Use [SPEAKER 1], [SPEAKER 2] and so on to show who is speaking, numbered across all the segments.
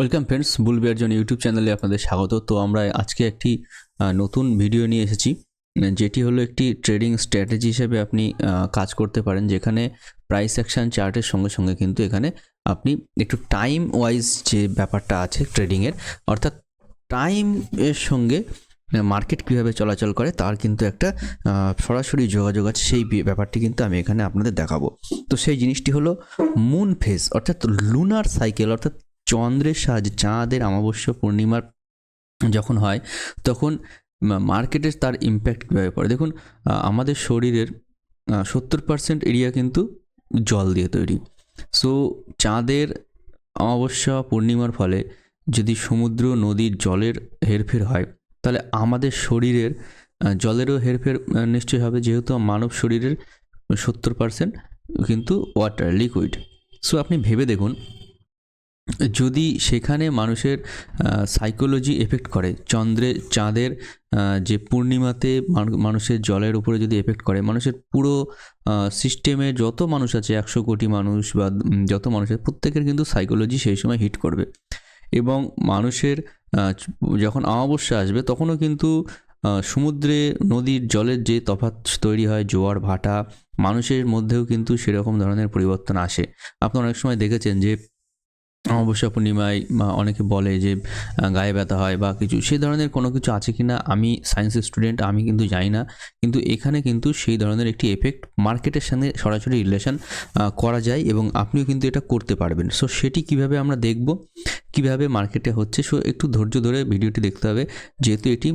[SPEAKER 1] Welcome friends বুলবিয়ার জন YouTube চ্যানেলে আপনাদের স্বাগত। তো আমরা আজকে একটি নতুন ভিডিও নিয়ে এসেছি, যেটি হলো একটি ট্রেডিং স্ট্র্যাটেজি হিসেবে আপনি কাজ করতে পারেন, যেখানে প্রাইস অ্যাকশন চার্টের সঙ্গে সঙ্গে কিন্তু এখানে আপনি একটু টাইম ওয়াইজ যে ব্যাপারটা আছে ট্রেডিংয়ের অর্থাৎ টাইম এর সঙ্গে মার্কেট কীভাবে চলাচল করে তার কিন্তু একটা সরাসরি যোগাযোগ আছে, সেই ব্যাপারটি কিন্তু আমি এখানে আপনাদের দেখাবো। তো সেই জিনিসটি হলো মুন ফেজ অর্থাৎ লুনার সাইকেল অর্থাৎ চন্দ্রের সাহায্যে, চাঁদের অমাবস্যা পূর্ণিমার যখন হয়, তখন মার্কেটে তার ইম্প্যাক্ট কীভাবে পড়ে। দেখুন আমাদের শরীরের সত্তর পার্সেন্ট এরিয়া কিন্তু জল দিয়ে তৈরি। সো চাঁদের অমাবস্যা, পূর্ণিমার ফলে যদি সমুদ্র নদীর জলের হেরফের হয়, তাহলে আমাদের শরীরের জলেরও হেরফের নিশ্চয়ই হবে, যেহেতু মানব শরীরের সত্তর পার্সেন্ট কিন্তু ওয়াটার লিকুইড সো আপনি ভেবে দেখুন যদি সেখানে মানুষের সাইকোলজি এফেক্ট করে, চন্দ্রে চাঁদের যে পূর্ণিমাতে মানুষের জলের উপরে যদি এফেক্ট করে, মানুষের পুরো সিস্টেমে যত মানুষ আছে, একশো কোটি মানুষ বা যত মানুষের প্রত্যেকের কিন্তু সাইকোলজি সেই সময় হিট করবে। এবং মানুষের যখন অমাবস্যা আসবে, তখনও কিন্তু সমুদ্রে, নদীর জলের যে তফাৎ তৈরি হয়, জোয়ার, ভাটা, মানুষের মধ্যেও কিন্তু সেরকম ধরনের পরিবর্তন আসে। আপনারা অনেক সময় দেখেছেন যে অমাবস্যা পূর্ণিমায় অনেকে বলে যে গায়ে ব্যথা হয় বা কিছু সেই ধরনের কোনো কিছু আছে কি না আমি সায়েন্সের স্টুডেন্ট আমি কিন্তু জানি না। কিন্তু এখানে কিন্তু সেই ধরনের একটি এফেক্ট মার্কেটের সঙ্গে সরাসরি রিলেশন করা যায় এবং আপনিও কিন্তু এটা করতে পারবেন। সো সেটি কীভাবে আমরা দেখব, কীভাবে মার্কেটে হচ্ছে সো একটু ধৈর্য ধরে ভিডিওটি দেখতে হবে, যেহেতু এটি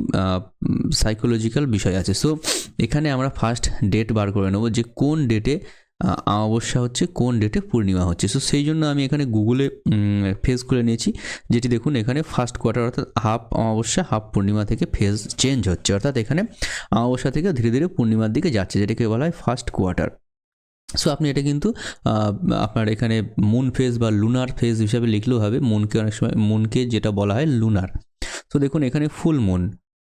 [SPEAKER 1] সাইকোলজিক্যাল বিষয় আছে। সো এখানে আমরা ফার্স্ট ডেট বার করে নেব যে কোন ডেটে অমাবস্যা হচ্ছে কোন ডেটে পূর্ণিমা হচ্ছে? সো সেই জন্য আমি এখানে গুগলে ফেজ খুলে নিয়েছি, যেটি দেখুন এখানে ফার্স্ট কোয়ার্টার অর্থাৎ হাফ অমাবস্যা হাফ পূর্ণিমা থেকে ফেজ চেঞ্জ হচ্ছে। অর্থাৎ এখানে অমাবস্যা থেকে ধীরে ধীরে পূর্ণিমার দিকে যাচ্ছে, যেটাকে বলা হয় ফার্স্ট কোয়ার্টার সো আপনি এটা কিন্তু আপনার এখানে মুন ফেজ বা লুনার ফেজ হিসাবে লিখলেও হবে। মুনকে অনেক সময় মুনকে যেটা বলা হয় লুনার তো দেখুন এখানে ফুল মুন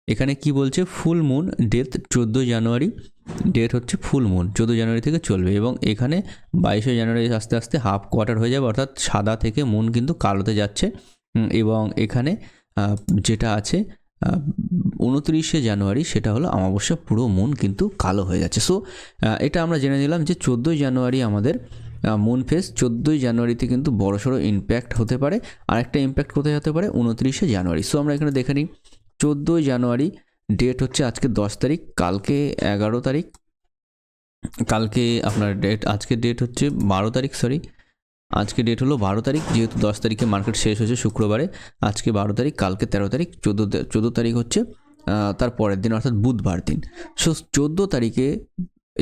[SPEAKER 1] এখানে কি বলছে? ফুল মুন ডেট চোদ্দোই জানুয়ারি ডেট হচ্ছে ফুল মুন চোদ্দ জানুয়ারি থেকে চলবে এবং এখানে বাইশে জানুয়ারি আস্তে আস্তে হাফ কোয়ার্টার হয়ে যাবে, অর্থাৎ সাদা থেকে মুন কিন্তু কালোতে যাচ্ছে। এবং এখানে যেটা আছে উনত্রিশে জানুয়ারি, সেটা হলো অমাবস্যা, পুরো মুন কিন্তু কালো হয়ে যাচ্ছে। সো এটা আমরা জেনে নিলাম যে চোদ্দোই জানুয়ারি আমাদের মুন ফেস চোদ্দোই জানুয়ারিতে কিন্তু বড়সড় ইম্প্যাক্ট হতে পারে। আরেকটা ইম্প্যাক্ট কোথায় হতে পারে? উনত্রিশে জানুয়ারি। সো আমরা এখানে দেখে নিই। চোদ্দোই জানুয়ারি ডেট হচ্ছে আজকে দশ তারিখ, কালকে এগারো তারিখ। কালকে আপনার ডেট আজকে ডেট হচ্ছে বারো তারিখ সরি আজকে ডেট হলো বারো তারিখ, যেহেতু দশ তারিখে মার্কেট শেষ হয়েছে শুক্রবারে, আজকে বারো তারিখ, কালকে তেরো তারিখ, চোদ্দ চোদ্দ তারিখ হচ্ছে তার পরের দিন, অর্থাৎ বুধবার দিন। সো চোদ্দ তারিখে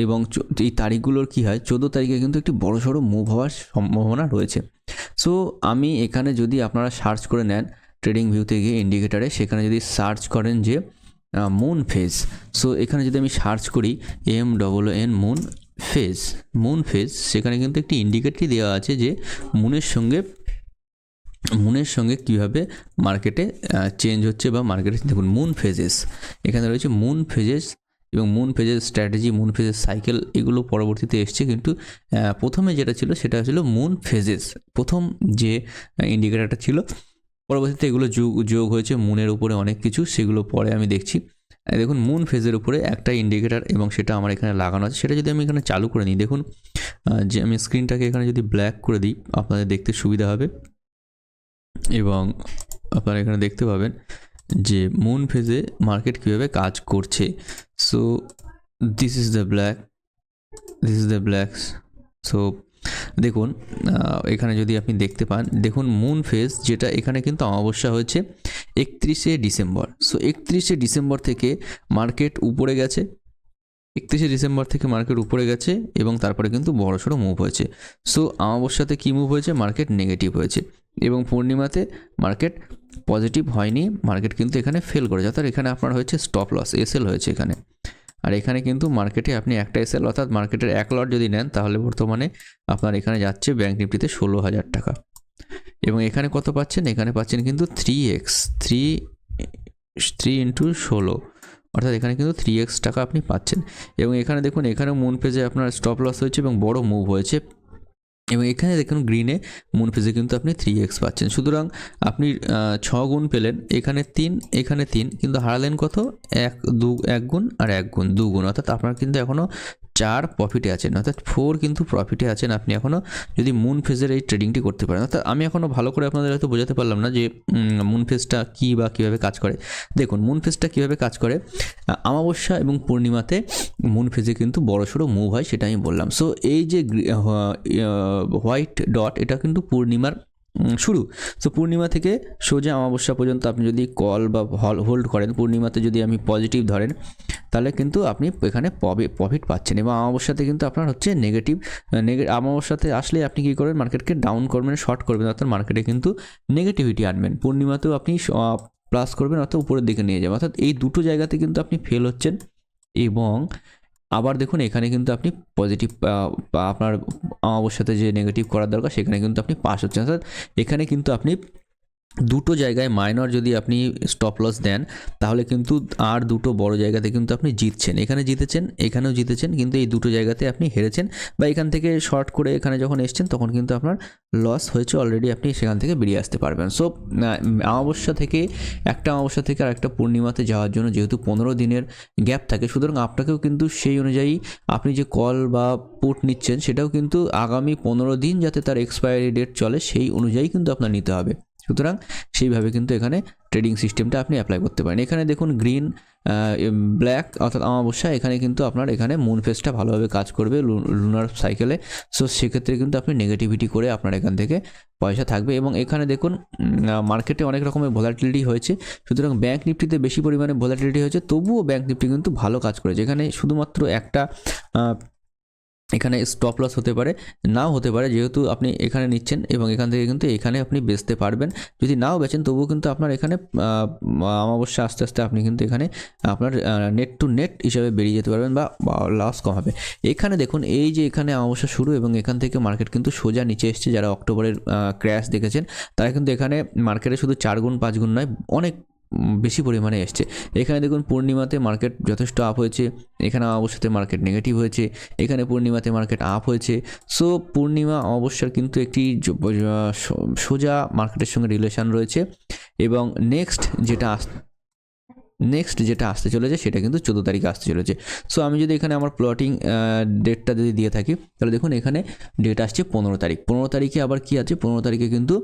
[SPEAKER 1] এবং এই তারিখগুলোর কী হয়, চোদ্দ তারিখে কিন্তু একটি বড় সড়ো মুভ হওয়ার সম্ভাবনা রয়েছে। সো আমি এখানে যদি আপনারা সার্চ করে নেন ট্রেডিং ভিউতে গিয়ে ইন্ডিকেটারে সেখানে যদি সার্চ করেন যে মুন ফেজ সো এখানে যদি আমি সার্চ করি M double N moon phase moon phase সেখানে কিন্তু একটি ইন্ডিকেটরই দেওয়া আছে যে মুনের সঙ্গে মুনের সঙ্গে কীভাবে মার্কেটে চেঞ্জ হচ্ছে বা মার্কেটে দেখুন মুন ফেজেস এখানে রয়েছে মুন ফেজেস এবং মুন ফেজের স্ট্র্যাটেজি মুন ফেজের সাইকেল এগুলো পরবর্তীতে এসছে কিন্তু প্রথমে যেটা ছিল সেটা ছিল মুন ফেজেস প্রথম যে ইন্ডিকেটারটা ছিল পরবর্তীতে এগুলো যোগ যোগ হয়েছে মুনের উপরে অনেক কিছু, সেগুলো পরে আমি দেখছি। দেখুন মুন ফেজের উপরে একটা ইন্ডিকেটার এবং সেটা আমার এখানে লাগানো আছে। সেটা যদি আমি এখানে চালু করে নিই, দেখুন যে আমি স্ক্রিনটাকে এখানে যদি ব্ল্যাক করে দিই, আপনাদের দেখতে সুবিধা হবে। এবং আপনারা এখানে দেখতে পাবেন যে মুন ফেজে মার্কেট কীভাবে কাজ করছে। So this is the black this is the black so দেখুন এখানে যদি আপনি দেখতে পান, দেখুন মুন ফেজ যেটা এখানে কিন্তু অমাবস্যা হয়েছে, একত্রিশে ডিসেম্বর। সো একত্রিশে ডিসেম্বর থেকে মার্কেট উপরে গেছে, একত্রিশে ডিসেম্বর থেকে মার্কেট উপরে গেছে এবং তারপরে কিন্তু বড়সড় মুভ হয়েছে। সো অমাবস্যাতে কী মুভ হয়েছে? মার্কেট নেগেটিভ হয়েছে এবং পূর্ণিমাতে মার্কেট পজিটিভ হয়নি মার্কেট কিন্তু এখানে ফেল করেছে। অর্থাৎ এখানে আপনার হয়েছে স্টপ লস এসএল হয়েছে এখানে। আর এখানে কিন্তু মার্কেটে আপনি একটা এসএল অর্থাৎ মার্কেটের এক লট যদি নেন, তাহলে বর্তমানে আপনার এখানে যাচ্ছে ব্যাঙ্ক নিফটিতে ষোলো হাজার টাকা। এবং এখানে কত পাচ্ছেন? এখানে পাচ্ছেন কিন্তু three X three three into ষোলো। অর্থাৎ এখানে কিন্তু থ্রি এক্স টাকা আপনি পাচ্ছেন। এবং এখানে দেখুন এখানে মুন পেজে আপনার স্টপ লস হয়েছে এবং বড় মুভ হয়েছে। এবং এখানে দেখুন গ্রিনে মুন ফেজে কিন্তু আপনি থ্রি এক্স পাচ্ছেন। সুতরাং আপনি ছ গুণ পেলেন, এখানে তিন এখানে তিন, কিন্তু হারালেন কত? এক, দু, এক গুণ আর এক গুণ, দু গুণ। অর্থাৎ আপনার কিন্তু এখনও চার প্রফিটে আছেন। অর্থাৎ ফোর কিন্তু প্রফিটে আছেন আপনি এখনও যদি মুন ফেজের এই ট্রেডিংটি করতে পারেন। অর্থাৎ আমি এখনও ভালো করে আপনাদের হয়তো বোঝাতে পারলাম না যে মুন ফেজটা কী বা কীভাবে কাজ করে। দেখুন মুন ফেজটা কীভাবে কাজ করে অমাবস্যা এবং পূর্ণিমাতে মুন ফেজে কিন্তু বড়সড় মুভ হয়, সেটা আমি বললাম। সো এই যে হোয়াইট ডট এটা কিন্তু পূর্ণিমার শুরু। তো পূর্ণিমা থেকে সোজা অমাবস্যা পর্যন্ত আপনি যদি কল বা হল হোল্ড করেন, পূর্ণিমাতে যদি আমি পজিটিভ ধরেন, তাহলে কিন্তু আপনি এখানে প্রফিট পাচ্ছেন এবং অমাবস্যাতে কিন্তু আপনার হচ্ছে নেগেটিভ অমাবস্যাতে আসলে আপনি কী করবেন? মার্কেটকে ডাউন করবেন শর্ট করবেন, অর্থাৎ মার্কেটে কিন্তু নেগেটিভিটি আনবেন। পূর্ণিমাতেও আপনি প্লাস করবেন, অর্থাৎ উপরের দিকে নিয়ে যাবেন। অর্থাৎ এই দুটো জায়গাতে কিন্তু আপনি ফেল হচ্ছেন এবং আবার দেখুন, এখানে কিন্তু আপনি পজিটিভ আপনার অমাবস্যাতে যে নেগেটিভ করার দরকার, সেখানে কিন্তু আপনি পাস হচ্ছেন। অর্থাৎ এখানে কিন্তু আপনি দুটো জায়গায় মাইনর যদি আপনি স্টপ লস দেন, তাহলে কিন্তু আর দুটো বড় জায়গাতে কিন্তু আপনি জিতছেন। এখানে জিতেছেন, এখানেও জিতেছেন, কিন্তু এই দুটো জায়গাতে আপনি হেরেছেন বা এখান থেকে শর্ট করে এখানে যখন এসছেন, তখন কিন্তু আপনার লস হয়েছে অলরেডি আপনি সেখান থেকে বেরিয়ে আসতে পারবেন। সো অমাবস্যা থেকে, একটা অমাবস্যা থেকে আর একটা পূর্ণিমাতে যাওয়ার জন্য যেহেতু পনেরো দিনের গ্যাপ থাকে, সুতরাং আপনাকেও কিন্তু সেই অনুযায়ী আপনি যে কল বা পুট নিচ্ছেন, সেটাও কিন্তু আগামী পনেরো দিন যাতে তার এক্সপায়ারি ডেট চলে, সেই অনুযায়ী কিন্তু আপনার নিতে হবে। সুতরাং সেইভাবে কিন্তু এখানে ট্রেডিং সিস্টেমটা আপনি অ্যাপ্লাই করতে পারেন। এখানে দেখুন গ্রিন ব্ল্যাক অর্থাৎ অমাবস্যা, এখানে কিন্তু আপনার এখানে মুন ফেসটা ভালোভাবে কাজ করবে লুনার সাইকেলে সো সেক্ষেত্রে কিন্তু আপনি নেগেটিভিটি করে আপনার এখান থেকে পয়সা থাকবে এবং এখানে দেখুন মার্কেটে অনেক রকমের ভোলাটিলিটি হয়েছে। সুতরাং ব্যাঙ্ক নিফটিতে বেশি পরিমাণে ভোলাটিলিটি হয়েছে, তবুও ব্যাঙ্ক নিফটি কিন্তু ভালো কাজ করেছে। এখানে শুধুমাত্র একটা এখানে স্টপ লস হতে পারে, নাও হতে পারে, যেহেতু আপনি এখানে নিচ্ছেন এবং এখান থেকে কিন্তু এখানে আপনি বেচতে পারবেন। যদি নাও বেচেন, তবুও কিন্তু আপনার এখানে অমাবস্যা আস্তে আস্তে আপনি কিন্তু এখানে আপনার নেট টু নেট হিসাবে বেরিয়ে যেতে পারবেন বা লস কম হবে এখানে দেখুন, এই যে এখানে অমাবস্যা শুরু এবং এখান থেকে মার্কেট কিন্তু সোজা নিচে এসছে, যারা অক্টোবরের ক্র্যাশ দেখেছেন, তারা কিন্তু এখানে মার্কেটে শুধু চার গুণ, পাঁচ গুণ নয়, অনেক বেশি পরিমাণে এসছে। এখানে দেখুন পূর্ণিমাতে মার্কেট যথেষ্ট আপ হয়েছে। এখানে অবশ্যতে মার্কেট নেগেটিভ হয়েছে। এখানে পূর্ণিমাতে মার্কেট আপ হয়েছে। সো পূর্ণিমা অবশ্যই কিন্তু একটি সোজা মার্কেটের সঙ্গে রিলেশন রয়েছে। এবং নেক্সট যেটা নেক্সট যেটা আসতে চলেছে, সেটা কিন্তু চোদ্দ তারিখে আসতে চলেছে। সো আমি যদি এখানে আমার প্লটিং ডেটটা যদি দিয়ে থাকি, তাহলে দেখুন এখানে ডেট আসছে পনেরো তারিখ। পনেরো তারিখে আবার কি আছে? পনেরো তারিখে কিন্তু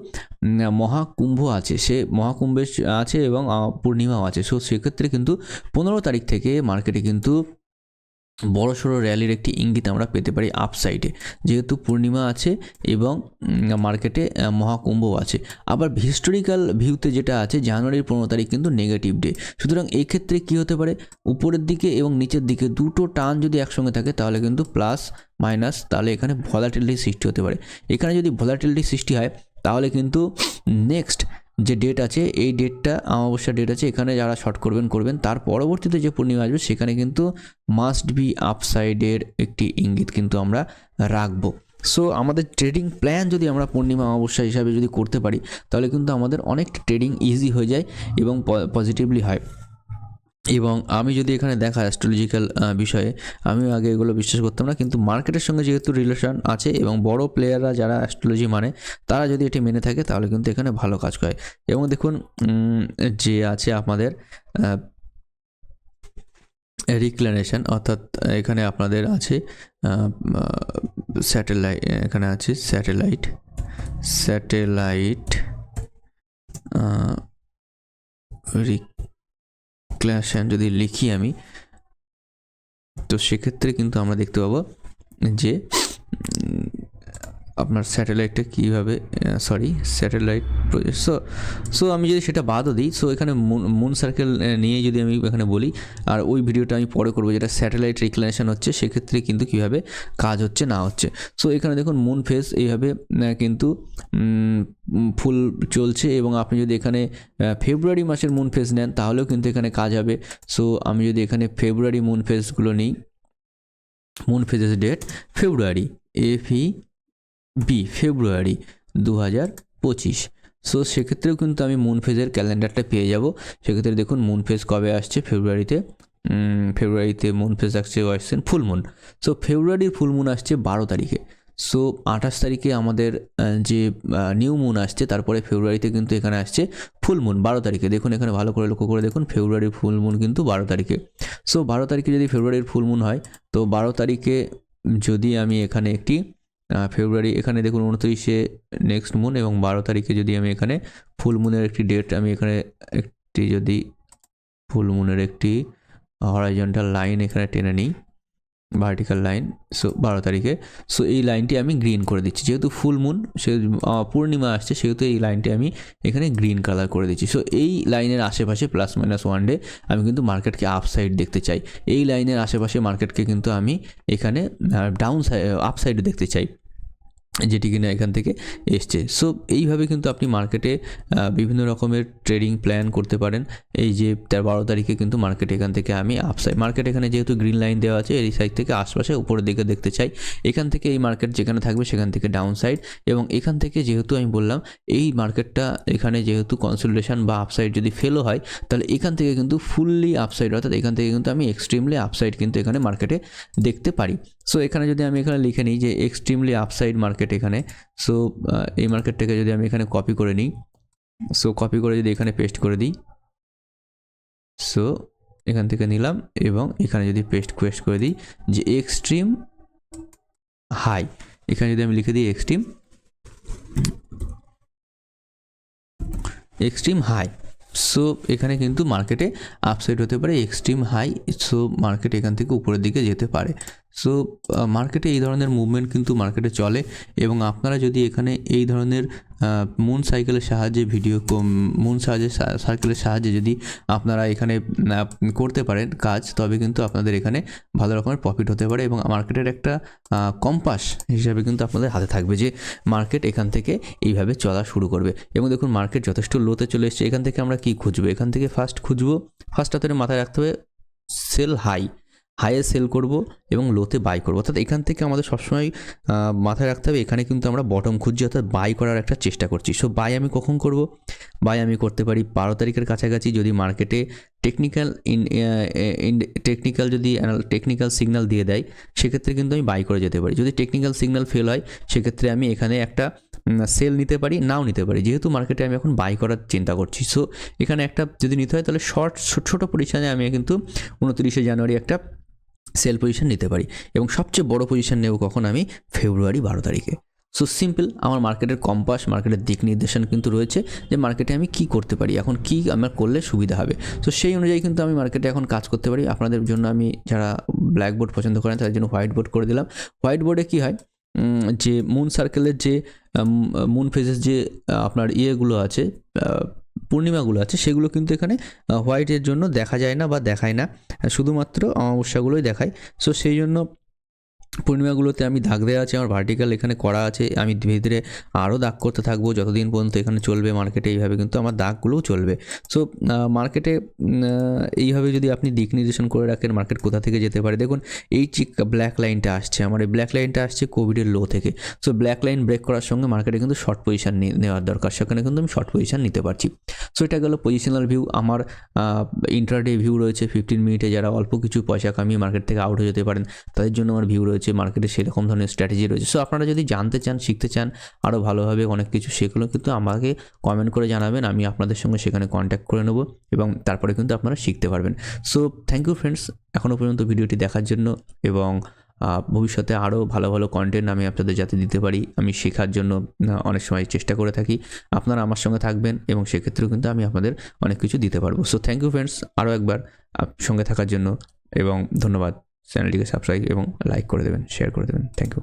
[SPEAKER 1] মহাকুম্ভ আছে। সে মহাকুম্ভের আছে এবং পূর্ণিমাও আছে। সো সেক্ষেত্রে কিন্তু পনেরো তারিখ থেকে মার্কেটে কিন্তু বড় সড়ো র্যালির একটি ইঙ্গিত আমরা পেতে পারি আপসাইডে যেহেতু পূর্ণিমা আছে এবং মার্কেটে মহাকুম্ভ আছে। আবার হিস্টোরিক্যাল ভিউতে যেটা আছে, জানুয়ারির পনেরো তারিখ কিন্তু নেগেটিভ ডে সুতরাং এই ক্ষেত্রে কী হতে পারে? উপরের দিকে এবং নিচের দিকে দুটো টান যদি একসঙ্গে থাকে, তাহলে কিন্তু প্লাস মাইনাস তাহলে এখানে ভলাটিলিটি সৃষ্টি হতে পারে। এখানে যদি ভলাটিলিটি সৃষ্টি হয়, তাহলে কিন্তু নেক্সট যে ডেট আছে, এই ডেটটা অমাবস্যার ডেট আছে, এখানে যারা শর্ট করবেন করবেন। তার পরবর্তীতে যে পূর্ণিমা আসবে, সেখানে কিন্তু মাস্ট বি আপসাইডের একটি ইঙ্গিত কিন্তু আমরা রাখব। সো আমাদের ট্রেডিং প্ল্যান যদি আমরা পূর্ণিমা অমাবস্যা হিসাবে যদি করতে পারি, তাহলে কিন্তু আমাদের অনেক ট্রেডিং ইজি হয়ে যায় এবং পজিটিভলি হয়। এবং আমি যদি এখানে দেখা অ্যাস্ট্রোলজিক্যাল বিষয়ে, আমিও আগে এগুলো বিশ্বাস করতাম না, কিন্তু মার্কেটের সঙ্গে যেহেতু রিলেশন আছে এবং বড় প্লেয়াররা যারা অ্যাস্ট্রোলজি মানে তারা যদি এটি মেনে থাকে, তাহলে কিন্তু এখানে ভালো কাজ করে। এবং দেখুন যে আছে আমাদের রিক্লানেশন অর্থাৎ এখানে আপনাদের আছে স্যাটেলাইট এখানে আছে স্যাটেলাইট স্যাটেলাইট রিক্লানেশন যদি লিখি আমি তো সেক্ষেত্রে কিন্তু আমরা দেখতে পাবো যে আপনার স্যাটেলাইটটা কীভাবে সরি স্যাটেলাইট সো সো আমি যদি সেটা বাদও দিই সো এখানে মুন সার্কেল নিয়ে যদি আমি এখানে বলি, আর ওই ভিডিওটা আমি পরে করব, যেটা স্যাটেলাইট রিক্লানেশন হচ্ছে, সেক্ষেত্রে কিন্তু কীভাবে কাজ হচ্ছে, না হচ্ছে। সো এখানে দেখুন মুন ফেস এইভাবে কিন্তু ফুল চলছে, এবং আপনি যদি এখানে ফেব্রুয়ারি মাসের মুন ফেস নেন, তাহলেও কিন্তু এখানে কাজ হবে। সো আমি যদি এখানে ফেব্রুয়ারি মুন ফেসগুলো নিই moon phases date February F B, February দু হাজার পঁচিশ। সো সেক্ষেত্রেও কিন্তু আমি মুন ফেজের ক্যালেন্ডারটা পেয়ে যাব। সেক্ষেত্রে দেখুন মুন ফেজ কবে আসছে? ফেব্রুয়ারিতে ফেব্রুয়ারিতে মুন ফেজ আসছে আসছেন ফুল মুন সো ফেব্রুয়ারির ফুল মুন আসছে বারো তারিখে। সো আঠাশ তারিখে আমাদের যে নিউ মুন আসছে, তারপরে ফেব্রুয়ারিতে কিন্তু এখানে আসছে ফুল মুন বারো তারিখে। দেখুন, এখানে ভালো করে লক্ষ্য করে দেখুন, ফেব্রুয়ারির ফুল মুন কিন্তু বারো তারিখে। সো বারো তারিখে যদি ফেব্রুয়ারির ফুল মুন হয়, তো বারো তারিখে যদি আমি এখানে একটি ফেব্রুয়ারি, এখানে দেখুন উনত্রিশে নেক্সট মুন এবং বারো তারিখে যদি আমি এখানে ফুল মুনের একটি ডেট আমি এখানে একটি যদি ফুল মুনের একটি হরাইজন্টাল লাইন এখানে টেনে নিই। ভার্টিক্যাল লাইন সো বারো তারিখে। সো এই লাইনটি আমি গ্রিন করে দিচ্ছি। যেহেতু ফুল মুন সে পূর্ণিমা আসছে, সেহেতু এই লাইনটি আমি এখানে গ্রিন কালার করে দিচ্ছি। সো এই লাইনের আশেপাশে প্লাস মাইনাস ওয়ান ডে আমি কিন্তু মার্কেটকে আপসাইড দেখতে চাই। এই লাইনের আশেপাশে মার্কেটকে কিন্তু আমি এখানে ডাউন সাইড আপসাইড দেখতে চাই। যেটি কিনা এখান থেকে এসছে। সো এইভাবে কিন্তু আপনি মার্কেটে বিভিন্ন রকমের ট্রেডিং প্ল্যান করতে পারেন। এই যে, তার বারো তারিখে কিন্তু মার্কেট এখান থেকে আমি আপসাইড মার্কেট এখানে যেহেতু গ্রিন লাইন দেওয়া আছে, এই সাইড থেকে আশপাশে উপরের দিকে দেখতে চাই। এখান থেকে এই মার্কেট যেখানে থাকবে, সেখান থেকে ডাউন সাইড এবং এখান থেকে যেহেতু আমি বললাম, এই মার্কেটটা এখানে যেহেতু কনসোলিডেশন বা আপসাইড যদি ফেলও হয়, তাহলে এখান থেকে কিন্তু ফুললি আপসাইড অর্থাৎ এখান থেকে কিন্তু আমি এক্সট্রিমলি আপসাইড কিন্তু এখানে মার্কেটে দেখতে পারি। সো এখানে যদি আমি এখানে লিখে নিই যে এক্সট্রিমলি আপসাইড মার্কেট এখানে সো এই মার্কেটটাকে যদি আমি এখানে কপি করে নিই সো কপি করে যদি এখানে পেস্ট করে দিই সো এখান থেকে নিলাম এবং এখানে যদি পেস্ট কোয়েস্ট করে দিই যে এক্সট্রিম হাই এখানে যদি আমি লিখে দিই এক্সট্রিম এক্সট্রিম হাই সো এখানে কিন্তু মার্কেটে আপসাইড হতে পারে এক্সট্রিম হাই সো মার্কেট এখান থেকে উপরের দিকে যেতে পারে। সো মার্কেটে এই ধরনের মুভমেন্ট কিন্তু মার্কেটে চলে এবং আপনারা যদি এখানে এই ধরনের মুন সাইকেলের সাহায্যে ভিডিও মুন সাহায্যে সার্কেলের সাহায্যে যদি আপনারা এখানে করতে পারেন কাজ, তবে কিন্তু আপনাদের এখানে ভালো রকমের প্রফিট হতে পারে এবং মার্কেটের একটা কম্পাস হিসাবে কিন্তু আপনাদের হাতে থাকবে যে মার্কেট এখান থেকে এইভাবে চলা শুরু করবে। এবং দেখুন মার্কেট যথেষ্ট লোতে চলে এসেছে। এখান থেকে আমরা কি খুঁজবো? এখান থেকে ফার্স্ট খুঁজবো। ফার্স্ট আপনাদের মাথায় রাখতে হবে সেল হাই হাইয়ে সেল করব এবং লোতে বাই করব। অর্থাৎ এখান থেকে আমাদের সবসময় মাথায় রাখতে হবে, এখানে কিন্তু আমরা বটম খুঁজছি, অর্থাৎ বাই করার একটা চেষ্টা করছি। সো বাই আমি কখন করব? বাই আমি করতে পারি বারো তারিখের কাছাকাছি যদি মার্কেটে টেকনিক্যাল ইন টেকনিক্যাল যদি টেকনিক্যাল সিগন্যাল দিয়ে দেয়, সেক্ষেত্রে কিন্তু আমি বাই করে যেতে পারি। যদি টেকনিক্যাল সিগন্যাল ফেল হয়, সেক্ষেত্রে আমি এখানে একটা সেল নিতে পারি নাও নিতে পারি। যেহেতু মার্কেটে আমি এখন বাই করার চিন্তা করছি। সো এখানে একটা যদি নিতে হয়, তাহলে শর্ট ছোটো পজিশনে আমি কিন্তু উনত্রিশে জানুয়ারি একটা সেল পজিশন নিতে পারি। এবং সবচেয়ে বড় পজিশন নেব কখন আমি ফেব্রুয়ারি বারো তারিখে। সো সিম্পল আমার মার্কেটের কম্পাস মার্কেটের দিক নির্দেশন কিন্তু রয়েছে যে মার্কেটে আমি কি করতে পারি, এখন কি আমার করলে সুবিধা হবে। তো সেই অনুযায়ী কিন্তু আমি মার্কেটে এখন কাজ করতে পারি। আপনাদের জন্য আমি যারা ব্ল্যাক বোর্ড পছন্দ করেন, তাদের জন্য হোয়াইট বোর্ড করে দিলাম। হোয়াইট বোর্ডে কী হয়? যে মুন সার্কেলের যে মুন ফেজেস যে আপনার ইয়েগুলো আছে পূর্ণিমাগুলো আছে, সেগুলো কিন্তু এখানে হোয়াইটের জন্য দেখা যায় না বা দেখায় না। শুধুমাত্র অমাবস্যাগুলোই দেখায়। সো সেই জন্য পূর্ণিমাগুলোতে আমি দাগ দেওয়া আছে, আমার ভার্টিক্যাল এখানে করা আছে, আমি ধীরে ধীরে আরও দাগ করতে থাকব যতদিন পর্যন্ত এখানে চলবে মার্কেটে এইভাবে, কিন্তু আমার দাগগুলোও চলবে। সো মার্কেটে এইভাবে যদি আপনি দিক নির্দেশন করে রাখেন মার্কেট কোথা থেকে যেতে পারে, দেখুন এই চিক ব্ল্যাক লাইনটা আসছে, আমার এই ব্ল্যাক লাইনটা আসছে কোভিডের লো থেকে। সো ব্ল্যাক লাইন ব্রেক করার সঙ্গে মার্কেটে কিন্তু শর্ট পজিশন নেওয়ার দরকার, সেখানে কিন্তু আমি শর্ট পজিশন নিতে পারছি। সো এটা গেল পজিশনাল ভিউ আমার ইন্টারডে ভিউ রয়েছে ফিফটিন মিনিটে যারা অল্প কিছু পয়সা কামিয়ে মার্কেট থেকে আউট হয়ে যেতে পারেন, তাদের জন্য আমার ভিউ রয়েছে। মার্কেটে সেরকম ধরনের স্ট্র্যাটেজি রয়েছে। সো আপনারা যদি জানতে চান, শিখতে চান আরও ভালোভাবে অনেক কিছু সেগুলো কিন্তু আমাকে কমেন্ট করে জানাবেন, আমি আপনাদের সঙ্গে সেখানে কন্ট্যাক্ট করে নেব এবং তারপরে কিন্তু আপনারা শিখতে পারবেন। সো থ্যাংক ইউ ফ্রেন্ডস এখনও পর্যন্ত ভিডিওটি দেখার জন্য এবং ভবিষ্যতে আরও ভালো ভালো কন্টেন্ট আমি আপনাদের যাতে দিতে পারি, আমি শেখার জন্য অনেক সময় চেষ্টা করে থাকি। আপনারা আমার সঙ্গে থাকবেন এবং সেক্ষেত্রেও কিন্তু আমি আপনাদের অনেক কিছু দিতে পারব। সো থ্যাংক ইউ ফ্রেন্ডস আরও একবার সঙ্গে থাকার জন্য এবং ধন্যবাদ। চ্যানেলটিকে সাবস্ক্রাইব এবং লাইক করে দেবেন শেয়ার করে দেবেন। Thank you